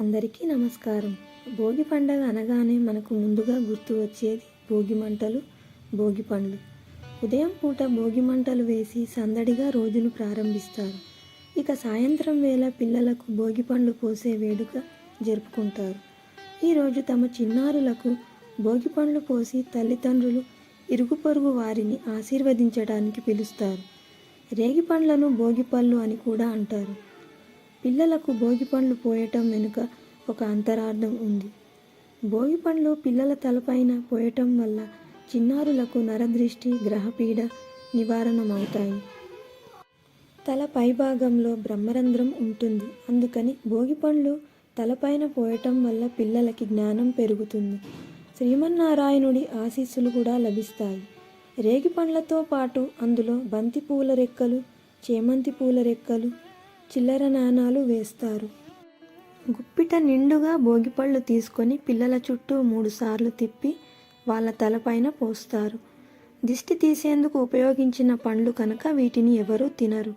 అందరికీ నమస్కారం. భోగి పండగ అనగానే మనకు ముందుగా గుర్తు వచ్చేది భోగి మంటలు భోగి పండ్లు. ఉదయం పూట భోగి మంటలు వేసి సందడిగా రోజును ప్రారంభిస్తారు. ఇక సాయంత్రం వేళ పిల్లలకు భోగి పండ్లు పోసే వేడుక జరుపుకుంటారు. ఈరోజు తమ చిన్నారులకు భోగి పండ్లు పోసి తల్లిదండ్రులు ఇరుగు పొరుగు వారిని ఆశీర్వదించడానికి పిలుస్తారు. రేగి పండ్లను భోగి పళ్ళు అని కూడా అంటారు. పిల్లలకు భోగి పండ్లు పోయటం వెనుక ఒక అంతరార్థం ఉంది. భోగి పండ్లు పిల్లల తలపైన పోయటం వల్ల చిన్నారులకు నరదృష్టి గ్రహపీడ నివారణమవుతాయి. తల పైభాగంలో బ్రహ్మరంధ్రం ఉంటుంది. అందుకని భోగి పండ్లు తలపైన పోయటం వల్ల పిల్లలకి జ్ఞానం పెరుగుతుంది. శ్రీమన్నారాయణుడి ఆశీస్సులు కూడా లభిస్తాయి. రేగి పండ్లతో పాటు అందులో బంతి పూల రెక్కలు చేమంతి పూల రెక్కలు చిల్లర నాణాలు వేస్తారు. గుప్పిట నిండుగా భోగిపళ్ళు తీసుకొని పిల్లల చుట్టూ మూడుసార్లు తిప్పి వాళ్ళ తలపైన పోస్తారు. దిష్టి తీసేందుకు ఉపయోగించిన పండ్లు కనుక వీటిని ఎవరూ తినరు.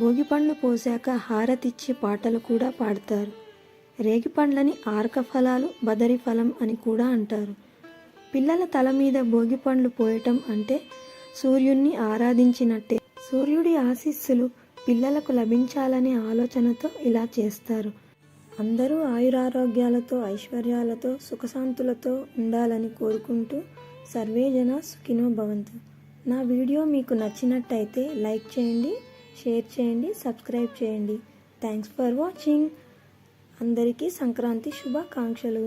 భోగి పండ్లు పోసాక హారతిచ్చి పాటలు కూడా పాడతారు. రేగి పండ్లని ఆర్క ఫలాలు బదరి ఫలం అని కూడా అంటారు. పిల్లల తల మీద భోగి పండ్లు పోయటం అంటే సూర్యుణ్ణి ఆరాధించినట్టే. సూర్యుడి ఆశీస్సులు పిల్లలకు లభించాలనే ఆలోచనతో ఇలా చేస్తారు. అందరూ ఆయురారోగ్యాలతో ఐశ్వర్యాలతో సుఖశాంతులతో ఉండాలని కోరుకుంటూ సర్వేజన సుఖినో భవంతు. నా వీడియో మీకు నచ్చినట్టయితే లైక్ చేయండి షేర్ చేయండి సబ్స్క్రైబ్ చేయండి. Thanks for watching. అందరికీ సంక్రాంతి శుభాకాంక్షలు.